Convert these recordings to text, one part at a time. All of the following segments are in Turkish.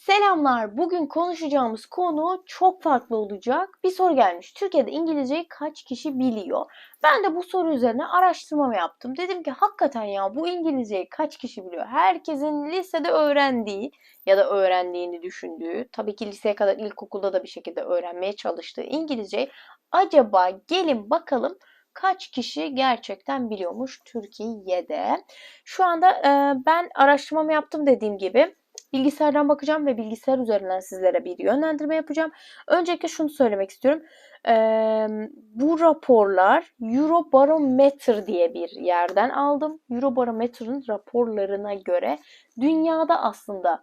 Selamlar. Bugün konuşacağımız konu çok farklı olacak. Bir soru gelmiş. Türkiye'de İngilizceyi kaç kişi biliyor? Ben de bu soru üzerine araştırmamı yaptım. Dedim ki hakikaten ya bu İngilizceyi kaç kişi biliyor? Herkesin lisede öğrendiği ya da öğrendiğini düşündüğü, tabii ki liseye kadar ilkokulda da bir şekilde öğrenmeye çalıştığı İngilizceyi acaba gelin bakalım kaç kişi gerçekten biliyormuş Türkiye'de. Şu anda e, ben araştırmamı yaptım dediğim gibi. Bilgisayardan bakacağım ve bilgisayar üzerinden sizlere bir yönlendirme yapacağım. Öncelikle şunu söylemek istiyorum. Ee, bu raporlar Eurobarometer diye bir yerden aldım. Eurobarometer'ın raporlarına göre dünyada aslında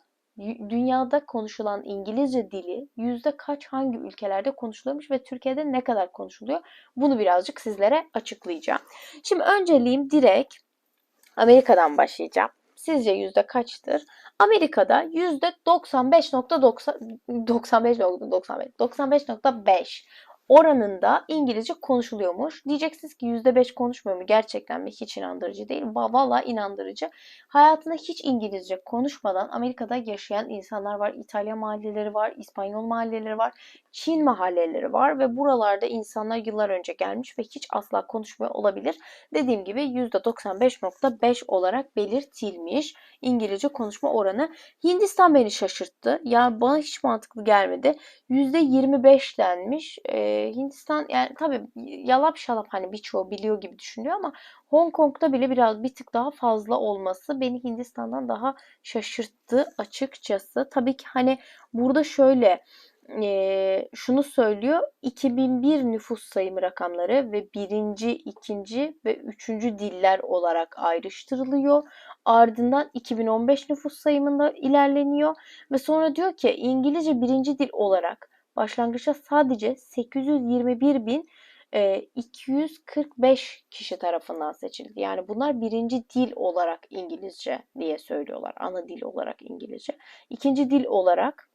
dünyada konuşulan İngilizce dili yüzde kaç hangi ülkelerde konuşuluyormuş ve Türkiye'de ne kadar konuşuluyor? Bunu birazcık sizlere açıklayacağım. Şimdi önceliğim direkt Amerika'dan başlayacağım. Sizce yüzde kaçtır? Amerika'da yüzde 95.95 95.95 95.5 oranında İngilizce konuşuluyormuş. Diyeceksiniz ki %5 konuşmuyor mu? Gerçekten mi? Hiç inandırıcı değil. Valla inandırıcı. Hayatında hiç İngilizce konuşmadan Amerika'da yaşayan insanlar var. İtalyan mahalleleri var, İspanyol mahalleleri var, Çin mahalleleri var ve buralarda insanlar yıllar önce gelmiş ve hiç asla konuşmuyor olabilir. Dediğim gibi %95.5 olarak belirtilmiş İngilizce konuşma oranı. Hindistan beni şaşırttı. Yani bana hiç mantıklı gelmedi. %25 denmiş. Ee, Hindistan yani tabii yalap şalap hani birçoğu biliyor gibi düşünüyor ama Hong Kong'da bile biraz bir tık daha fazla olması beni Hindistan'dan daha şaşırttı açıkçası. Tabii ki hani burada şöyle e, şunu söylüyor. 2001 nüfus sayımı rakamları ve birinci, ikinci ve üçüncü diller olarak ayrıştırılıyor. Ardından 2015 nüfus sayımında ilerleniyor ve sonra diyor ki İngilizce birinci dil olarak başlangıçta sadece 821 bin 245 kişi tarafından seçildi. Yani bunlar birinci dil olarak İngilizce diye söylüyorlar. Ana dil olarak İngilizce. İkinci dil olarak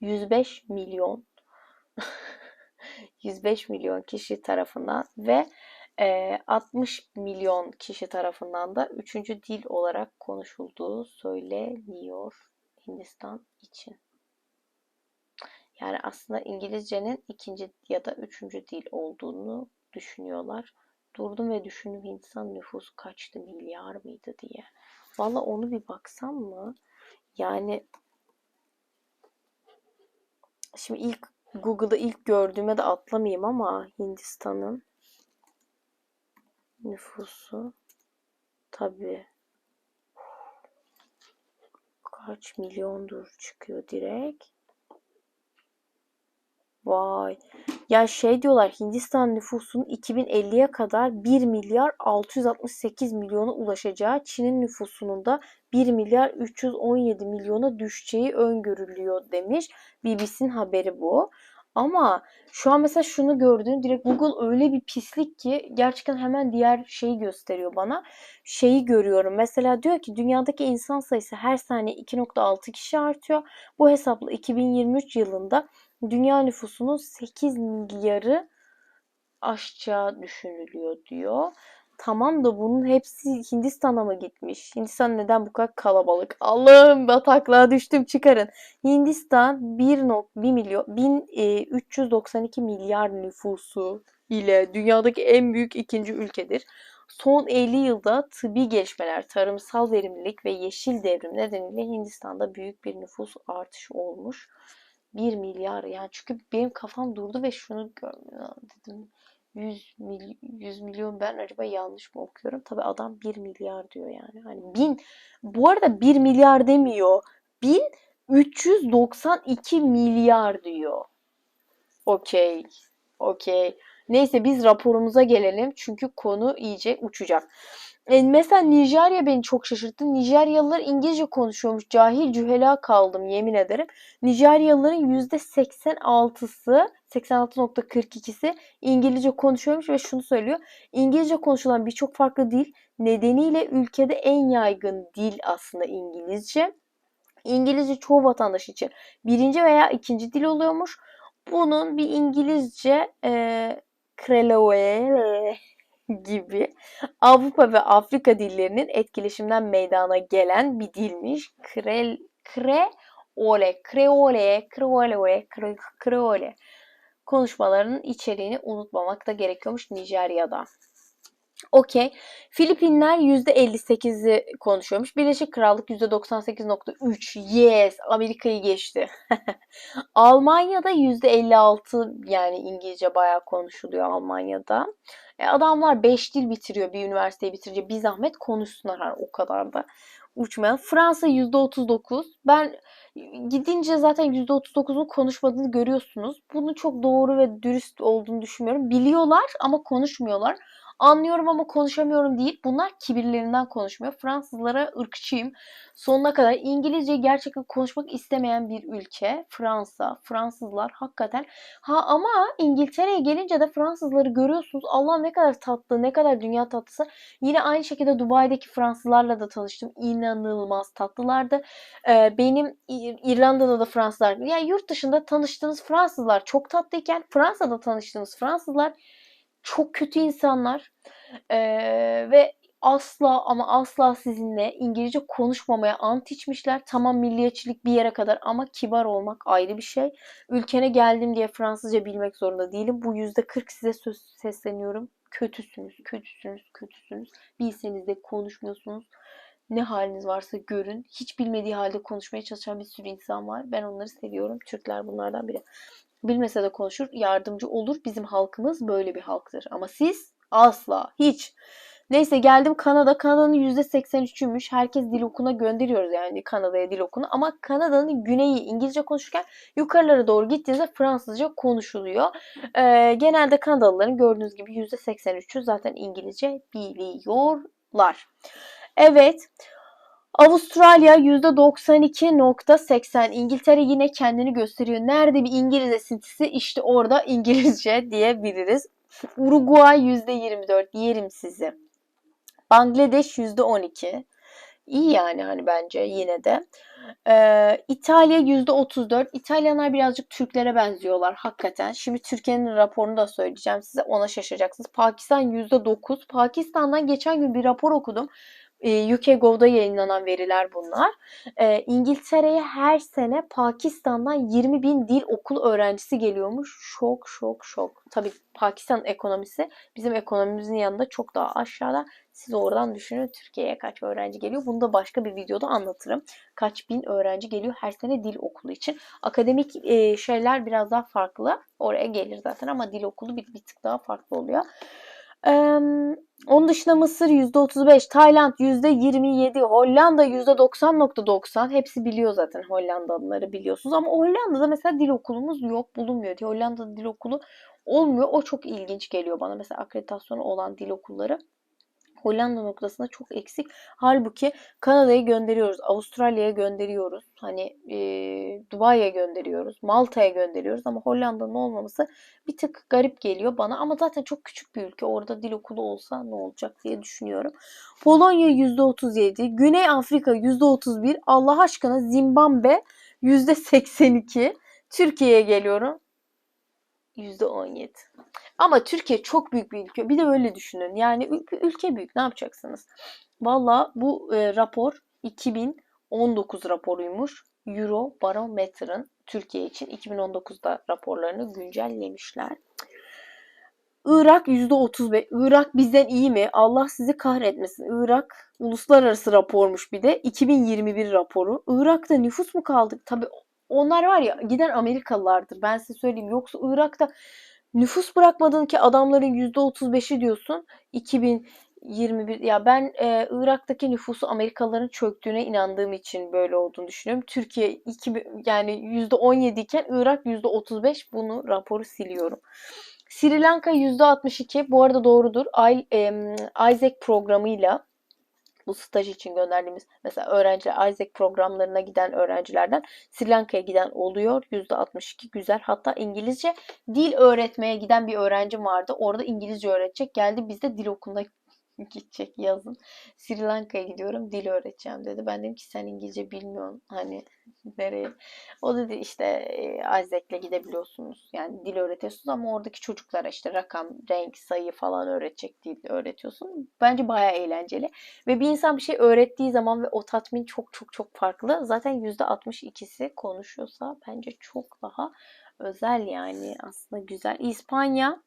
105 milyon 105 milyon kişi tarafından ve 60 milyon kişi tarafından da üçüncü dil olarak konuşulduğu söyleniyor Hindistan için. Yani aslında İngilizcenin ikinci ya da üçüncü dil olduğunu düşünüyorlar. Durdum ve düşündüm Hindistan nüfusu kaçtı milyar mıydı diye. Valla onu bir baksam mı? Yani şimdi ilk Google'da ilk gördüğüme de atlamayayım ama Hindistan'ın nüfusu tabii kaç milyondur çıkıyor direkt. Vay. Ya şey diyorlar Hindistan nüfusunun 2050'ye kadar 1 milyar 668 milyona ulaşacağı, Çin'in nüfusunun da 1 milyar 317 milyona düşeceği öngörülüyor demiş. BBC'nin haberi bu. Ama şu an mesela şunu gördüğüm direkt Google öyle bir pislik ki gerçekten hemen diğer şeyi gösteriyor bana. Şeyi görüyorum. Mesela diyor ki dünyadaki insan sayısı her saniye 2.6 kişi artıyor. Bu hesapla 2023 yılında dünya nüfusunun 8 milyarı aşacağı düşünülüyor diyor. Tamam da bunun hepsi Hindistan'a mı gitmiş? Hindistan neden bu kadar kalabalık? Allah'ım bataklığa düştüm çıkarın. Hindistan 1.1 milyon 1392 e, milyar nüfusu ile dünyadaki en büyük ikinci ülkedir. Son 50 yılda tıbbi gelişmeler, tarımsal verimlilik ve yeşil devrim nedeniyle Hindistan'da büyük bir nüfus artışı olmuş. 1 milyar yani çünkü benim kafam durdu ve şunu dedim 100, mily 100 milyon ben acaba yanlış mı okuyorum? Tabi adam 1 milyar diyor yani. Hani bin bu arada 1 milyar demiyor. 1392 milyar diyor. Okey. Okey. Neyse biz raporumuza gelelim. Çünkü konu iyice uçacak. E, mesela Nijerya beni çok şaşırttı. Nijeryalılar İngilizce konuşuyormuş. Cahil cühela kaldım yemin ederim. Nijeryalıların %86'sı 86.42'si İngilizce konuşuyormuş ve şunu söylüyor. İngilizce konuşulan birçok farklı dil nedeniyle ülkede en yaygın dil aslında İngilizce. İngilizce çoğu vatandaş için birinci veya ikinci dil oluyormuş. Bunun bir İngilizce e, Kreloe gibi Avrupa ve Afrika dillerinin etkileşimden meydana gelen bir dilmiş. Krel, kre Kreole, kreole, kreole, kre- kreole konuşmalarının içeriğini unutmamak da gerekiyormuş Nijerya'da. Okey. Filipinler %58'i konuşuyormuş. Birleşik Krallık %98.3. Yes. Amerika'yı geçti. Almanya'da %56 yani İngilizce bayağı konuşuluyor Almanya'da. E adamlar 5 dil bitiriyor bir üniversiteyi bitirince. Bir zahmet konuşsunlar hani o kadar da uçmayan. Fransa %39. Ben gidince zaten %39'un konuşmadığını görüyorsunuz. Bunu çok doğru ve dürüst olduğunu düşünmüyorum. Biliyorlar ama konuşmuyorlar. Anlıyorum ama konuşamıyorum değil. Bunlar kibirlerinden konuşmuyor. Fransızlara ırkçıyım. Sonuna kadar İngilizceyi gerçekten konuşmak istemeyen bir ülke. Fransa. Fransızlar hakikaten. Ha ama İngiltere'ye gelince de Fransızları görüyorsunuz. Allah ne kadar tatlı, ne kadar dünya tatlısı. Yine aynı şekilde Dubai'deki Fransızlarla da tanıştım. İnanılmaz tatlılardı. Ee, benim İrlanda'da da Fransızlar. Yani yurt dışında tanıştığınız Fransızlar çok tatlıyken Fransa'da tanıştığınız Fransızlar çok kötü insanlar ee, ve asla ama asla sizinle İngilizce konuşmamaya ant içmişler. Tamam milliyetçilik bir yere kadar ama kibar olmak ayrı bir şey. Ülkene geldim diye Fransızca bilmek zorunda değilim. Bu yüzde 40 size söz sesleniyorum. Kötüsünüz, kötüsünüz, kötüsünüz. Bilseniz de konuşmuyorsunuz. Ne haliniz varsa görün. Hiç bilmediği halde konuşmaya çalışan bir sürü insan var. Ben onları seviyorum. Türkler bunlardan biri. Bilmese de konuşur, yardımcı olur. Bizim halkımız böyle bir halktır. Ama siz asla, hiç. Neyse geldim Kanada. Kanada'nın %83'üymüş. Herkes dil okuna gönderiyoruz yani Kanada'ya dil okunu. Ama Kanada'nın güneyi İngilizce konuşurken yukarılara doğru gittiğinizde Fransızca konuşuluyor. Ee, genelde Kanadalıların gördüğünüz gibi %83'ü zaten İngilizce biliyorlar. Evet. Avustralya %92.80. İngiltere yine kendini gösteriyor. Nerede bir İngiliz esintisi işte orada İngilizce diyebiliriz. Uruguay %24. Yerim sizi. Bangladeş %12. İyi yani hani bence yine de. Ee, İtalya %34. İtalyanlar birazcık Türklere benziyorlar hakikaten. Şimdi Türkiye'nin raporunu da söyleyeceğim size. Ona şaşıracaksınız. Pakistan %9. Pakistan'dan geçen gün bir rapor okudum. Ee, UK Gov'da yayınlanan veriler bunlar. Ee, İngiltere'ye her sene Pakistan'dan 20 bin dil okul öğrencisi geliyormuş. Şok şok şok. Tabii Pakistan ekonomisi bizim ekonomimizin yanında çok daha aşağıda. Siz oradan düşünün Türkiye'ye kaç öğrenci geliyor. Bunu da başka bir videoda anlatırım. Kaç bin öğrenci geliyor her sene dil okulu için. Akademik e, şeyler biraz daha farklı. Oraya gelir zaten ama dil okulu bir, bir tık daha farklı oluyor. Ee, onun dışında Mısır %35, Tayland %27, Hollanda %90.90. Hepsi biliyor zaten Hollandalıları biliyorsunuz. Ama Hollanda'da mesela dil okulumuz yok, bulunmuyor diye. Hollanda'da dil okulu olmuyor. O çok ilginç geliyor bana. Mesela akreditasyonu olan dil okulları. Hollanda noktasında çok eksik. Halbuki Kanada'ya gönderiyoruz, Avustralya'ya gönderiyoruz, hani e, Dubai'ye gönderiyoruz, Malta'ya gönderiyoruz ama Hollanda'nın olmaması bir tık garip geliyor bana ama zaten çok küçük bir ülke. Orada dil okulu olsa ne olacak diye düşünüyorum. Polonya %37, Güney Afrika %31, Allah aşkına Zimbabwe %82. Türkiye'ye geliyorum. %17. Ama Türkiye çok büyük bir ülke. Bir de öyle düşünün. Yani ülke büyük. Ne yapacaksınız? Valla bu e, rapor 2019 raporuymuş. Euro Barometer'ın Türkiye için 2019'da raporlarını güncellemişler. Irak %35. Irak bizden iyi mi? Allah sizi kahretmesin. Irak uluslararası rapormuş bir de. 2021 raporu. Irak'ta nüfus mu kaldık? Tabii onlar var ya giden Amerikalılardır. Ben size söyleyeyim. Yoksa Irak'ta nüfus bırakmadın ki adamların %35'i diyorsun. 2021 ya ben e, Irak'taki nüfusu Amerikalıların çöktüğüne inandığım için böyle olduğunu düşünüyorum. Türkiye 2 yani %17 iken Irak %35 bunu raporu siliyorum. Sri Lanka %62 bu arada doğrudur. Isaac programıyla bu staj için gönderdiğimiz mesela öğrenciler Isaac programlarına giden öğrencilerden Sri Lanka'ya giden oluyor. %62 güzel. Hatta İngilizce dil öğretmeye giden bir öğrencim vardı. Orada İngilizce öğretecek. Geldi bizde dil okuluna gidecek yazın. Sri Lanka'ya gidiyorum dil öğreteceğim dedi. Ben dedim ki sen İngilizce bilmiyorsun. Hani nereye? O dedi işte e, Isaac'le gidebiliyorsunuz. Yani dil öğretiyorsunuz ama oradaki çocuklara işte rakam, renk, sayı falan öğretecek dil öğretiyorsun. Bence bayağı eğlenceli. Ve bir insan bir şey öğrettiği zaman ve o tatmin çok çok çok farklı. Zaten %62'si konuşuyorsa bence çok daha özel yani aslında güzel. İspanya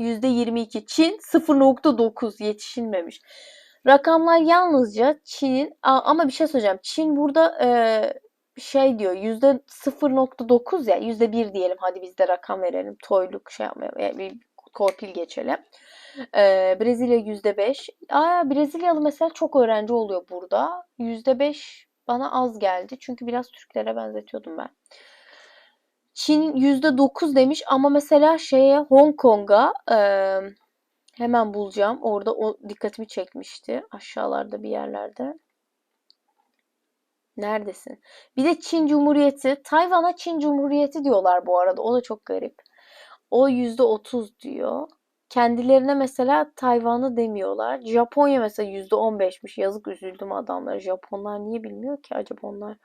%22. Çin 0.9 yetişilmemiş. Rakamlar yalnızca Çin'in ama bir şey söyleyeceğim. Çin burada e, şey diyor yüzde 0.9 ya yüzde 1 diyelim hadi biz de rakam verelim. Toyluk şey yapmayalım. Yani bir korpil geçelim. Ee, Brezilya yüzde 5. Aa, Brezilyalı mesela çok öğrenci oluyor burada. Yüzde 5 bana az geldi. Çünkü biraz Türklere benzetiyordum ben. Çin %9 demiş ama mesela şeye Hong Kong'a e, hemen bulacağım. Orada o dikkatimi çekmişti. Aşağılarda bir yerlerde. Neredesin? Bir de Çin Cumhuriyeti. Tayvan'a Çin Cumhuriyeti diyorlar bu arada. O da çok garip. O %30 diyor. Kendilerine mesela Tayvan'ı demiyorlar. Japonya mesela %15'miş. Yazık üzüldüm adamlara. Japonlar niye bilmiyor ki acaba onlar?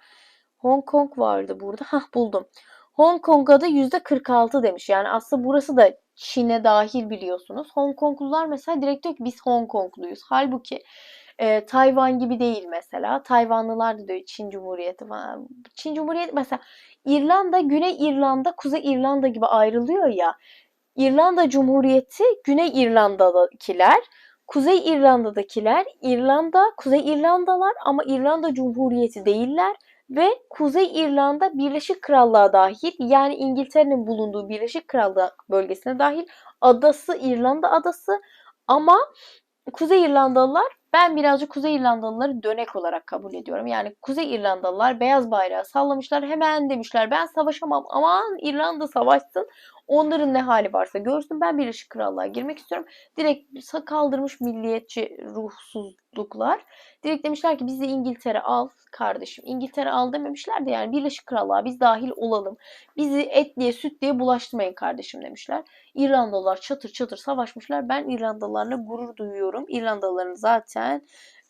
Hong Kong vardı burada. Hah buldum. Hong Kong'a da %46 demiş. Yani aslında burası da Çin'e dahil biliyorsunuz. Hong Konglular mesela direkt diyor ki biz Hong Kongluyuz. Halbuki e, Tayvan gibi değil mesela. Tayvanlılar da diyor Çin Cumhuriyeti falan. Çin Cumhuriyeti mesela İrlanda, Güney İrlanda, Kuzey İrlanda gibi ayrılıyor ya. İrlanda Cumhuriyeti, Güney İrlanda'dakiler, Kuzey İrlanda'dakiler, İrlanda, Kuzey İrlandalar ama İrlanda Cumhuriyeti değiller ve Kuzey İrlanda Birleşik Krallığa dahil yani İngiltere'nin bulunduğu Birleşik Krallık bölgesine dahil adası İrlanda adası ama Kuzey İrlandalılar ben birazcık Kuzey İrlandalıları dönek olarak kabul ediyorum. Yani Kuzey İrlandalılar beyaz bayrağı sallamışlar. Hemen demişler ben savaşamam. Aman İrlanda savaşsın. Onların ne hali varsa görsün. Ben Birleşik Krallığa girmek istiyorum. Direkt kaldırmış milliyetçi ruhsuzluklar. Direkt demişler ki bizi İngiltere al kardeşim. İngiltere al dememişler de yani Birleşik Krallığa biz dahil olalım. Bizi etliye sütliye bulaştırmayın kardeşim demişler. İrlandalılar çatır çatır savaşmışlar. Ben İrlandalılarla gurur duyuyorum. İrlandalıların zaten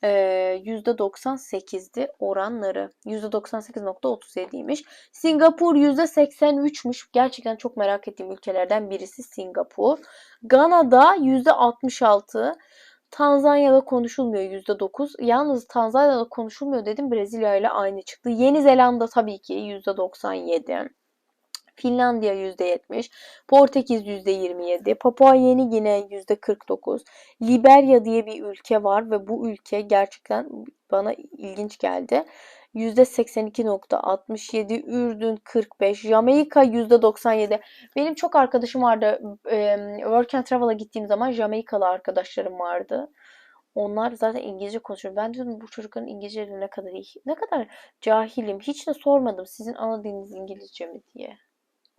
%98'di oranları. %98.37'ymiş. Singapur %83'müş. Gerçekten çok merak ettiğim ülkelerden birisi Singapur. Gana'da %66. Tanzanya'da konuşulmuyor %9. Yalnız Tanzanya'da konuşulmuyor dedim Brezilya ile aynı çıktı. Yeni Zelanda tabii ki %97. Finlandiya %70, Portekiz %27, Papua Yeni Gine %49, Liberya diye bir ülke var ve bu ülke gerçekten bana ilginç geldi. %82.67, Ürdün 45, Jamaika %97. Benim çok arkadaşım vardı. Work and Travel'a gittiğim zaman Jamaikalı arkadaşlarım vardı. Onlar zaten İngilizce konuşuyor. Ben dedim bu çocukların İngilizceleri ne kadar iyi. Ne kadar cahilim. Hiç de sormadım sizin ana diliniz İngilizce mi diye.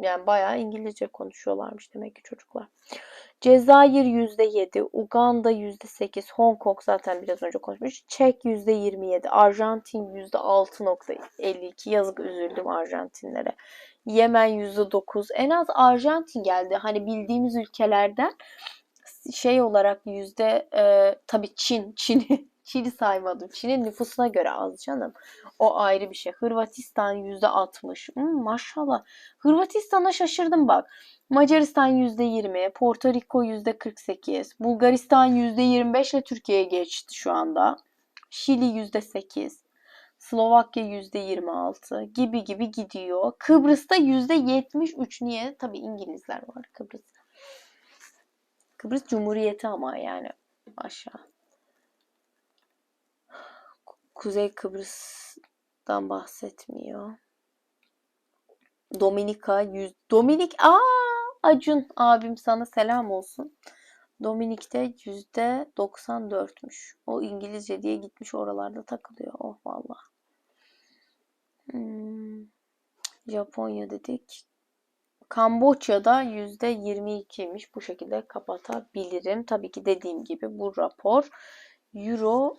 Yani bayağı İngilizce konuşuyorlarmış demek ki çocuklar. Cezayir %7, Uganda %8, Hong Kong zaten biraz önce konuşmuş. Çek %27, Arjantin %6.52. Yazık üzüldüm Arjantinlere. Yemen %9. En az Arjantin geldi. Hani bildiğimiz ülkelerden şey olarak yüzde e, tabii Çin, Çin Çin'i saymadım. Çin'in nüfusuna göre az canım. O ayrı bir şey. Hırvatistan yüzde altmış. Hmm, maşallah. Hırvatistan'a şaşırdım bak. Macaristan yüzde yirmi. Porto Rico yüzde kırk sekiz. Bulgaristan yüzde yirmi beş ile Türkiye'ye geçti şu anda. Şili yüzde sekiz. Slovakya yüzde yirmi altı gibi gibi gidiyor. Kıbrıs'ta yüzde yetmiş üç. Niye? Tabii İngilizler var Kıbrıs'ta. Kıbrıs Cumhuriyeti ama yani aşağı. Kuzey Kıbrıs'tan bahsetmiyor. Dominika yüz Dominik aa Acun abim sana selam olsun. Dominik'te yüzde 94'müş. O İngilizce diye gitmiş oralarda takılıyor. Oh valla. Hmm. Japonya dedik. Kamboçya'da yüzde 22'ymiş. Bu şekilde kapatabilirim. Tabii ki dediğim gibi bu rapor Euro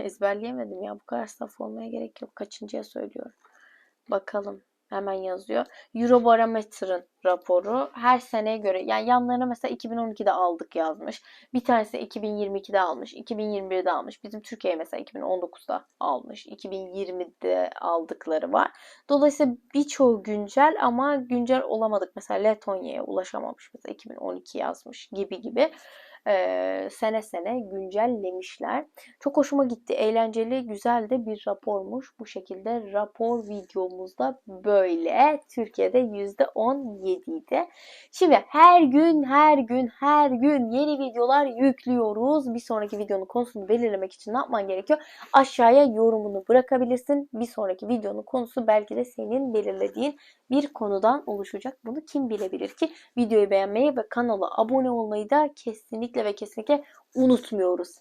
Ezberleyemedim ya. Bu kadar saf olmaya gerek yok. Kaçıncıya söylüyorum. Bakalım. Hemen yazıyor. Eurobarometer'ın raporu her seneye göre yani yanlarına mesela 2012'de aldık yazmış. Bir tanesi 2022'de almış, 2021'de almış. Bizim Türkiye mesela 2019'da almış, 2020'de aldıkları var. Dolayısıyla birçoğu güncel ama güncel olamadık. Mesela Letonya'ya ulaşamamış mesela 2012 yazmış gibi gibi e, sene sene güncellemişler. Çok hoşuma gitti. Eğlenceli, güzel de bir rapormuş. Bu şekilde rapor videomuzda böyle. Türkiye'de %17'ydi. Şimdi her gün, her gün, her gün yeni videolar yüklüyoruz. Bir sonraki videonun konusunu belirlemek için ne yapman gerekiyor? Aşağıya yorumunu bırakabilirsin. Bir sonraki videonun konusu belki de senin belirlediğin bir konudan oluşacak. Bunu kim bilebilir ki? Videoyu beğenmeyi ve kanala abone olmayı da kesinlikle ve kesinlikle unutmuyoruz.